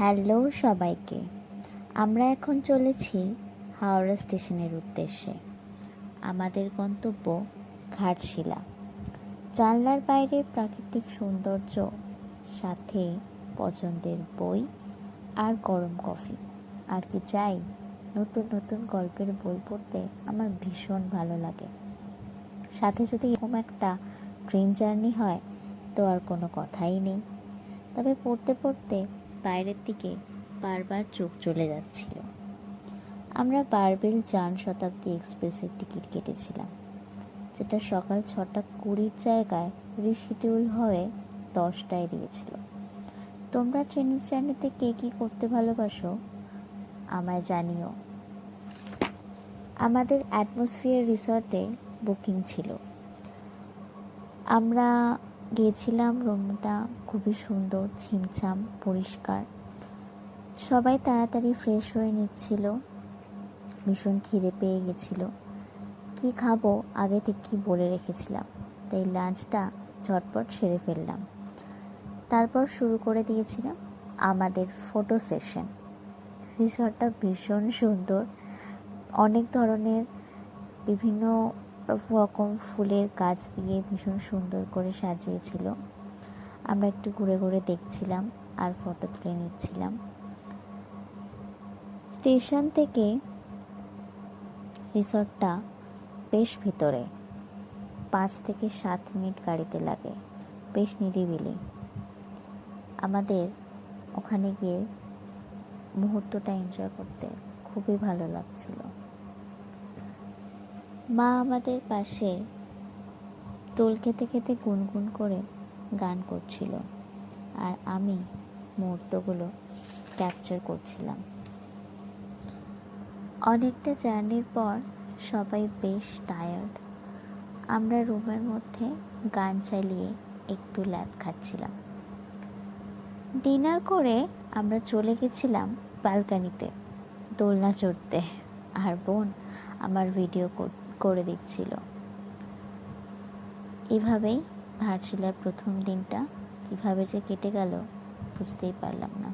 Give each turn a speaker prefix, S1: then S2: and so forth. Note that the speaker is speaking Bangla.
S1: হ্যালো সবাইকে। আমরা এখন চলেছি হাওড়া স্টেশনের উদ্দেশ্যে। আমাদের গন্তব্য ঘাটশিলা। জানলার বাইরের প্রাকৃতিক সৌন্দর্য, সাথে পছন্দের বই আর গরম কফি। আর কি চাই? নতুন নতুন গল্পের বই পড়তে আমার ভীষণ ভালো লাগে। সাথে যদি এরকম একটা ট্রেন জার্নি হয়, তো আর কোনো কথাই নেই। তবে পড়তে পড়তে বাইরের দিকে বারবার চোখ চলে যাচ্ছিল। আমরা বারবেল যান শতাব্দী এক্সপ্রেসের টিকিট কেটেছিলাম, যেটা সকাল ছটা কুড়ির জায়গায় রিশিডিউল হয়ে দশটায় দিয়েছিল। তোমরা ট্রেনের জার্নিতে কে কী করতে ভালোবাসো, আমায় জানিও। আমাদের অ্যাটমসফিয়ার রিসর্টে বুকিং ছিল। আমরা গিয়েছিলাম, রুমটা খুবই সুন্দর, ছিমছাম, পরিষ্কার। সবাই তাড়াতাড়ি ফ্রেশ হয়ে নিচ্ছিল। ভীষণ খিদে পেয়ে গেছিল। কি খাব? আগে থেকেই বলে রেখেছিলাম। তাই লাঞ্চটা ঝটপট সেরে ফেললাম। তারপর শুরু করে দিয়েছিলাম আমাদের ফটো সেশন রিসর্টটা ভীষণ সুন্দর। অনেক ধরনের বিভিন্ন রকম ফুলের গাছ দিয়ে ভীষণ সুন্দর করে সাজিয়েছিল। আমরা একটু ঘুরে ঘুরে দেখছিলাম আর ফটো তুলে নিচ্ছিলাম। স্টেশন থেকে রিসর্টটা বেশ ভিতরে, পাঁচ থেকে সাত মিনিট গাড়িতে লাগে, বেশ নিরিবিলি। আমাদের ওখানে গিয়ে মুহূর্তটা এনজয় করতে খুবই ভালো লাগছিল। মা আমাদের পাশে। দোল খেতে খেতে গুনগুন করে গান করছিল। আর আমি মুহূর্তগুলো ক্যাপচার করছিলাম। অনেকটা জার্নির পর সবাই বেশ টায়ার্ড আমরা রুমের মধ্যে গান চালিয়ে একটু ল্যাব খাচ্ছিলাম। ডিনার করে আমরা চলে গেছিলাম ব্যালকানিতে দোলনা চড়তে। আর বোন আমার ভিডিও করে দিচ্ছিল। এভাবেই ঘাটশিলার প্রথম দিনটা কীভাবে যে কেটে গেল বুঝতেই পারলাম না।